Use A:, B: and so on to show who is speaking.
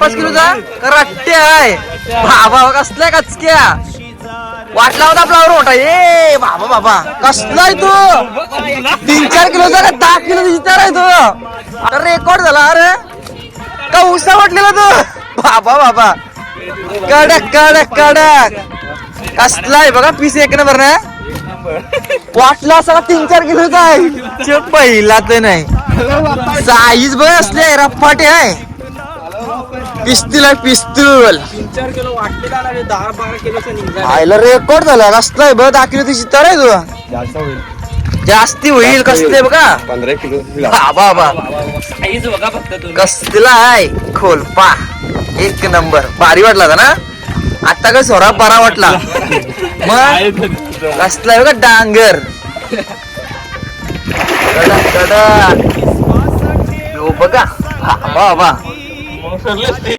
A: पाच किलोचा रट्टे आहे बाबा कसल्या कचक्या? वाटला होता आपला मोठा ए बाबा बाबा कसलाय तू? तीन चार किलोचा का? दहा किलो विचार आहे तू. अरे रेकॉर्ड झाला अरे. का उसा वाटलेला तू? बाबा बाबा कडक कडक कडक. कसलाय बघा पीस एक नंबर ना? वाटला असा तीन चार किलोचा आहे पहिला तर नाही. साईज बघ असले रप्पाटे आहे. पिस्तूल आहे पिस्तूल.
B: तीन चार किलो वाटते का नाही? दहा बारा किलोचा निघाला.
A: आयला रेकॉर्ड झाला. कसलाय बघ दहा किलो तिची तर आहे तू
C: जास्त होईल.
A: जास्ती होईल कसले बघा.
C: पंधरा किलो
A: बाबा बाबा
B: साईज बघा फक्त तुम्ही.
A: कसला आहे? खोलपा एक नंबर. भारी वाटला होता ना? आता काय सोरा बरा वाटला. मग कसला आहे बघा डांगर. कडक कडक बघा. वा